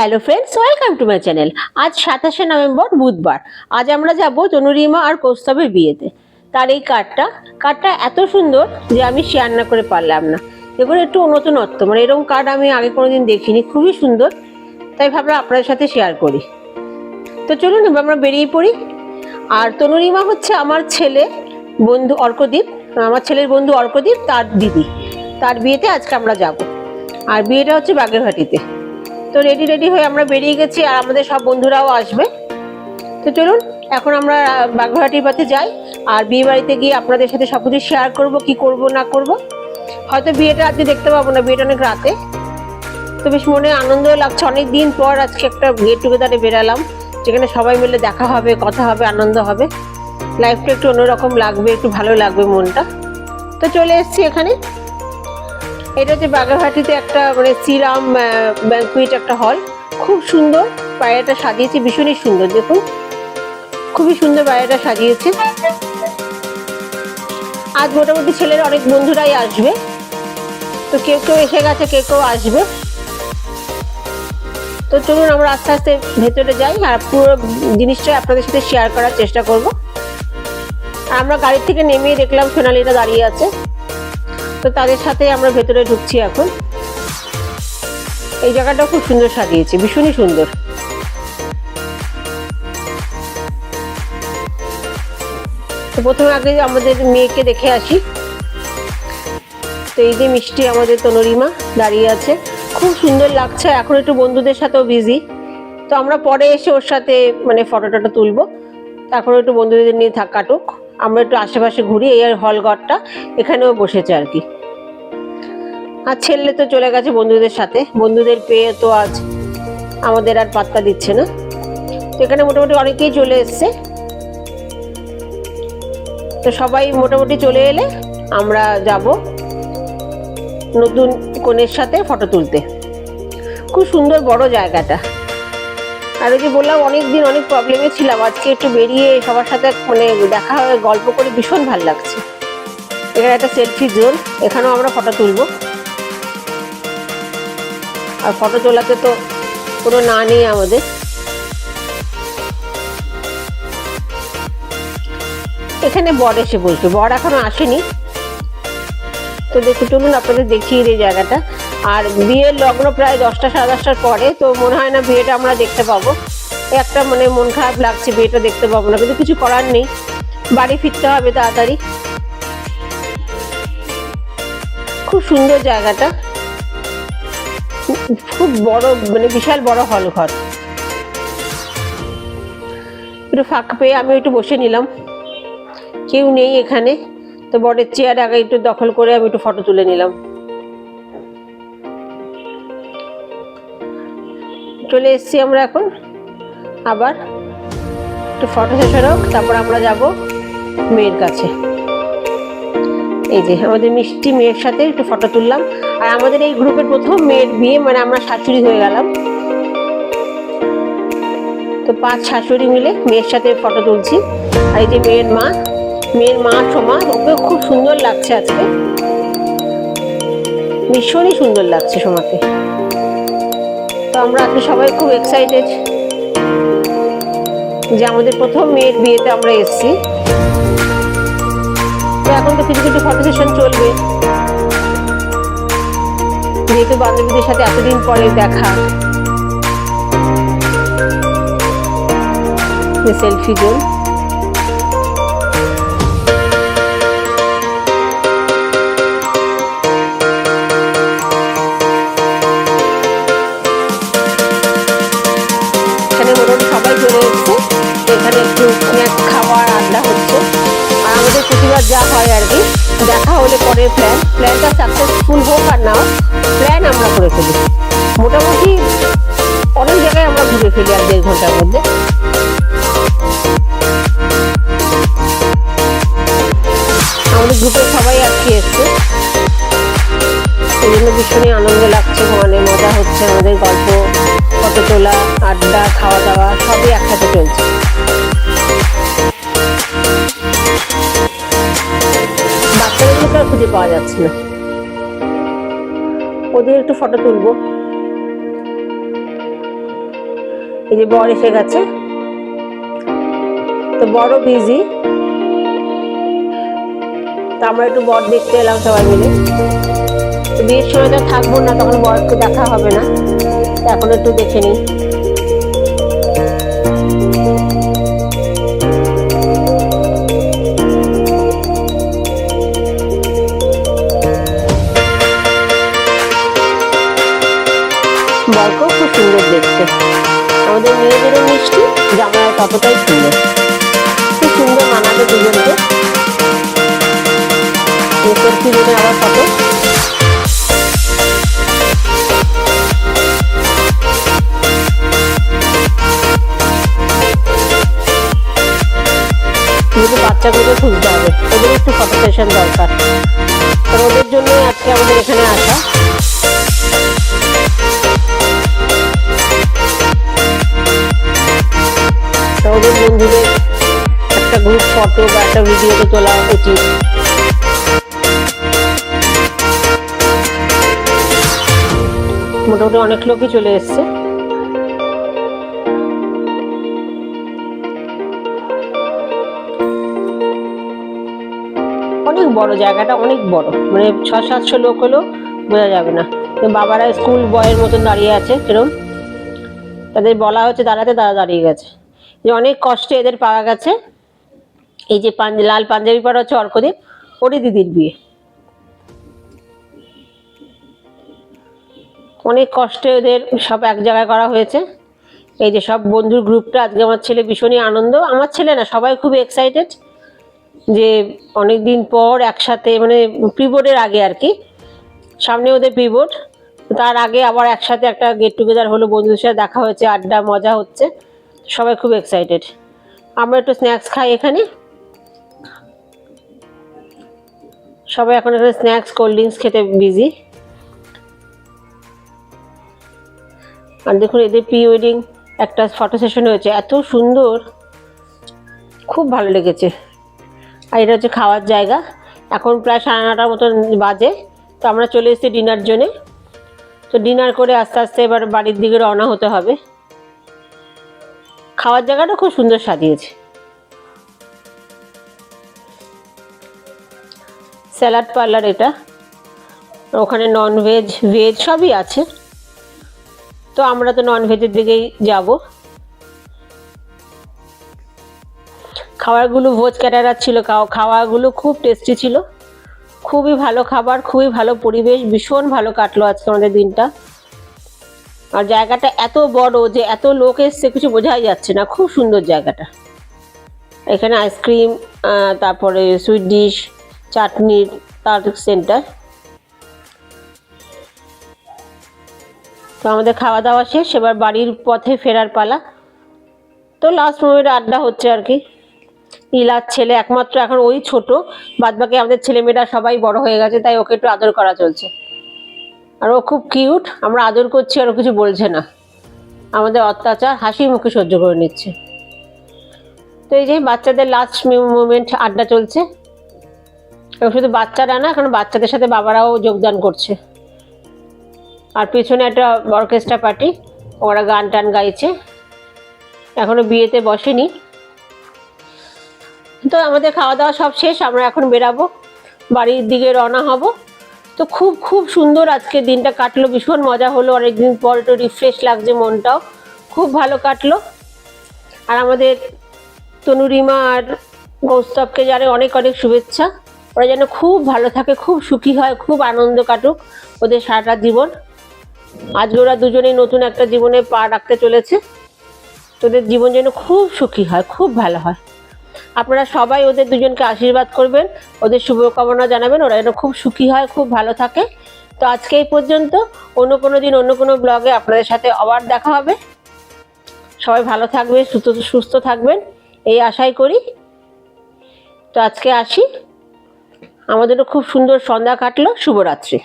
Hello friends welcome to my channel আজ সাতাশে November বুধবার। আজ আমরা যাব তনুরিমা আর কৌস্তবের বিয়েতে। তার এই কার্ডটা কার্ডটা এত সুন্দর যে আমি শেয়ার না করে পারলাম না। এগুলো একটু নতুনত্ব মানে এরকম কার্ড আমি আগে কোনোদিন দেখিনি, খুবই সুন্দর। তাই ভাবলাম আপনাদের সাথে শেয়ার করি। তো চলুন, এবার আমরা বেরিয়ে পড়ি। আর তনুরিমা হচ্ছে আমার ছেলে বন্ধু অর্কদীপ। আমার ছেলের বন্ধু অর্কদীপ, তার দিদি। তার বিয়েতে আজকে আমরা যাব। আর বিয়েটা হচ্ছে বাগেরহাটিতে। তো রেডি রেডি হয়ে আমরা বেরিয়ে গেছি আর আমাদের সব বন্ধুরাও আসবে। তো চলুন, এখন আমরা বাগেরহাটির পথে যাই আর বিয়ে বাড়িতে গিয়ে আপনাদের সাথে সব কিছু শেয়ার করব, কি করব, না করব। হয়তো বিয়েটা আজকে দেখতে পাবো না, বিয়েটা অনেক রাতে। তো বেশ মনে আনন্দ লাগছে অনেক দিন পর আজকে একটা গেট টুগেদারে বেরালাম, যেখানে সবাই মিলে দেখা হবে, কথা হবে, আনন্দ হবে। লাইফটা একটু অন্যরকম লাগবে, একটু ভালো লাগবে মনটা। তো চলে এসছি এখানে। এটা হচ্ছে বাগারহাটিতে একটা মানে শ্রীরাম ব্যাঙ্কুইট একটা হল, খুব সুন্দর। বাইরেটা সাজিয়েছে, ভীষণই সুন্দর, দেখুন। খুবই সুন্দর বাইরেটা সাজিয়েছে। আজ মোটামুটি ছেলের অনেক বন্ধুরাই আসবে। তো কেউ কেউ এসে গেছে, কেউ কেউ আসবে। তো চলুন, আমরা আস্তে আস্তে ভেতরে যাই, আর পুরো জিনিসটা আপনাদের সাথে শেয়ার করার চেষ্টা করব। আর আমরা গাড়ি থেকে নেমেই দেখলাম সোনালিটা দাঁড়িয়ে আছে। তো তাদের সাথে আমরা ভেতরে ঢুকছি এখন। এই জায়গাটা খুব সুন্দর সাজিয়েছে, ভীষণই সুন্দর। তো প্রথমে আগে আমাদের মেয়েকে দেখে আসি। তো এই যে মিষ্টি আমাদের তনরিমা দাঁড়িয়ে আছে। খুব সুন্দর লাগছে, এখন একটু বন্ধুদের সাথেও বিজি তো আমরা পরে এসে ওর সাথে মানে ফটো টটো তুলবো। তারপরে একটু বন্ধুদের নিয়ে থাক কাটুক। আমরা একটু আশেপাশে ঘুরি, এই আর হল ঘরটা। এখানেও বসেছে আর কি। আর ছেলে তো চলে গেছে বন্ধুদের সাথে। বন্ধুদের পেয়ে তো আজ আমাদের আর পাত্তা দিচ্ছে না। তো এখানে মোটামুটি অনেকেই চলে এসছে। তো সবাই মোটামুটি চলে এলে আমরা যাব নতুন কনের সাথে ফটো তুলতে। খুব সুন্দর বড় জায়গাটা। আর ওই যে বললাম অনেক দিন অনেক প্রবলেমে ছিলাম। আজকে একটু বেরিয়ে সবার সাথে মানে দেখা হয়ে, গল্প করে ভীষণ ভালো লাগছে। এখানে একটা সেলফি জোন এখানেও আমরা ফটো তুলবো। আর ফটো তোলাতে তো কোনো না নেই আমাদের। এখানে বর এসে বলছে বর এখনও আসেনি। তো দেখে, চলুন আপনাদের দেখিয়ে দিই জায়গাটা। আর বিয়ের লগ্ন প্রায় দশটা সাড়ে দশটার পরে, তো মনে হয় না বিয়েটা আমরা দেখতে পাবো। একটা মানে মন খারাপ লাগছে বিয়েটা দেখতে পাবো না, কিন্তু কিছু করার নেই। বাড়ি ফিরতে হবে তাড়াতাড়ি। খুব সুন্দর জায়গাটা। খুব বড় মানে বিশাল বড় হল ঘর। একটু ফাঁক পেয়ে আমি একটু বসে নিলাম। কেউ নেই এখানে, তো বরের চেয়ার আগে একটু দখল করে আমি একটু ফটো তুলে নিলাম। চলে এসেছি আমরা এখন। আবার একটু ফটো শেষ হোক তারপর আমরা যাব মেয়ের কাছে। এই যে আমাদের মিষ্টি মেয়ের সাথে একটু ফটো তুললাম। আর আমাদের এই গ্রুপের প্রথম মেয়ের বিয়ে মানে আমরা শাশুড়ি হয়ে গেলাম। তো পাঁচ শাশুড়ি মিলে মেয়ের সাথে ফটো তুলছি। আর এই যে মেয়ের মা মেয়ের মা সোমা, ওকে খুব সুন্দর লাগছে আজকে। ভীষণই সুন্দর লাগছে সোমাকে। তো আমরা আজকে সবাই খুব এক্সাইটেড যে আমাদের প্রথম মেয়ের বিয়েতে আমরা এসেছি। এখন তো কিছু কিছু ফটো সেশন চলবে। যেহেতু বান্ধবীদের সাথে এতদিন পরে দেখা সেলফি জোন। আমাদের যা হয় আর কি। দেখা হলে পরের প্ল্যান প্ল্যানটা সাকসেসফুল হোক আর না প্ল্যান আমরা করে ফেলি। মোটামুটি অনেক জায়গায় আমরা ঘুরে ফেলি আর দেড় ঘণ্টার মধ্যে। আমাদের গ্রুপের সবাই আজকে এসছে। এই জন্য ভীষণই আনন্দ লাগছে মানে মজা হচ্ছে, আমাদের গল্প, ফটো তোলা, আড্ডা, খাওয়া দাওয়া, সবই একসাথে চলছে। খুঁজে পাওয়া যাচ্ছে না। ওদের একটু ফটো তুলবো। এই যে বর এসে গেছে। তো বড় বিজি তো আমরা একটু বর দেখতে এলাম সবাই মিলে। তো বিয়ের সময় তো থাকব না, তখন বরকে দেখা হবে না। এখন একটু দেখে নিই। সুন্দর দেখতে। আমাদের মেয়েদেরও মিষ্টি, জামাই ততটাই সুন্দর। খুব সুন্দর মানাবে দুজনকে। এরপর কি আবার ফটো বাচ্চাগুলোকে খুঁজতে হবে। ওদের একটু ফটো সেশন দরকার। কারণ ওদের জন্যই আজকে আমাদের এখানে আসা। তা ওদের বন্ধুদের একটা গ্রুপ ফটো বা একটা ভিডিও তো তোলা উচিত। মোটামুটি অনেক লোকই চলে এসছে। অনেক বড় জায়গাটা, অনেক বড়। মানে ছ সাতশো লোক হলেও বোঝা যাবে না। বাবারা স্কুল বয়ের মতন দাঁড়িয়ে আছে সেরকম তাদের বলা হচ্ছে দাঁড়াতে তারা দাঁড়িয়ে গেছে। যে অনেক কষ্টে এদের পাওয়া গেছে। এই যে লাল পাঞ্জাবি পরা হচ্ছে অর্কদীপ, ওরই দিদির বিয়ে। অনেক কষ্টে ওদের সব এক জায়গায় করা হয়েছে। এই যে সব বন্ধুর গ্রুপটা, আজকে আমার ছেলে ভীষণই আনন্দ। আমার ছেলে না, সবাই খুব এক্সাইটেড যে অনেক দিন পর একসাথে মানে প্রিবোর্ডের আগে আর কি। সামনে ওদের প্রিবোর্ড তার আগে আবার একসাথে একটা গেট টুগেদার হলো, বন্ধুদের সাথে দেখা হয়েছে, আড্ডা, মজা হচ্ছে। সবাই খুব এক্সাইটেড আমরা একটু স্ন্যাক্স খাই এখানে। সবাই এখন এখানে স্ন্যাক্স কোল্ড ড্রিঙ্কস খেতে বিজি আর দেখুন এদের প্রি ওয়েডিং একটা ফটো সেশন হয়েছে। এত সুন্দর। খুব ভালো লেগেছে। আর এটা হচ্ছে খাওয়ার জায়গা। এখন প্রায় সাড়ে নটার মতন বাজে। তো আমরা চলে এসেছি ডিনার জন্যে তো ডিনার করে আস্তে আস্তে এবার বাড়ির দিকে রওনা হতে হবে। খাওয়ার জায়গাটা খুব সুন্দর সাজিয়েছে। স্যালাড পার্লার এটা। ওখানে নন ভেজ সবই আছে। তো আমরা তো নন ভেজের দিকেই যাব। খাবারগুলো ভোজ ক্যাটারার ছিল, খাও- খাওয়াগুলো খুব টেস্টি ছিল। খুবই ভালো খাবার, খুবই ভালো পরিবেশ, ভীষণ ভালো কাটলো আজকে আমাদের দিনটা। আর জায়গাটা এত বড় যে এত লোক এসছে কিছু বোঝাই যাচ্ছে না। খুব সুন্দর জায়গাটা। এখানে আইসক্রিম তারপরে সুইট ডিশ চাটনির তার সেন্টার। তো আমাদের খাওয়া দাওয়া শেষ, এবার বাড়ির পথে ফেরার পালা। তো লাস্ট মোমেন্টে আড্ডা হচ্ছে আর কি। ইলার ছেলে একমাত্র, এখন ওই ছোট। বাদবাকি আমাদের ছেলেমেয়েরা সবাই বড় হয়ে গেছে, তাই ওকে একটু আদর করা চলছে। আর ও খুব কিউট, আমরা আদর করছি আর কিছু বলছে না। আমাদের অত্যাচার হাসি মুখে সহ্য করে নিচ্ছে। তো এই যে বাচ্চাদের লাস্ট মুমেন্ট আড্ডা চলছে। এবং শুধু বাচ্চারা না এখন বাচ্চাদের সাথে বাবারাও যোগদান করছে। আর পিছনে একটা অর্কেস্ট্রা পার্টি ওরা গান টান গাইছে। এখনও বিয়েতে বসেনি। তো আমাদের খাওয়া দাওয়া সব শেষ, আমরা এখন বেরাবো। বাড়ির দিকে রওনা হব। তো খুব খুব সুন্দর আজকে দিনটা কাটলো। ভীষণ মজা হলো। অনেকদিন পর একটু রিফ্রেশ লাগছে মনটাও। খুব ভালো কাটলো। আর আমাদের তনুরিমা আর কৌস্তবকে জানে অনেক অনেক শুভেচ্ছা। ওরা যেন খুব ভালো থাকে, খুব সুখী হয়, খুব আনন্দ কাটুক ওদের সারাটা জীবন। আজকে ওরা দুজনেই নতুন একটা জীবনে পা রাখতে চলেছে। তোদের জীবন যেন খুব সুখী হয়, খুব ভালো হয়। আপনারা সবাই ওদের দুজনকে আশীর্বাদ করবেন, ওদের শুভকামনা জানাবেন, ওরা যেন খুব সুখী হয়, খুব ভালো থাকে। তো আজকে এই পর্যন্ত, অন্য কোনো দিন, অন্য কোনো ব্লগে আপনাদের সাথে আবার দেখা হবে। সবাই ভালো থাকবে সুস্থ সুস্থ থাকবেন, এই আশাই করি। তো আজকে আসি। আমাদেরও খুব সুন্দর সন্ধ্যা কাটলো, শুভরাত্রি।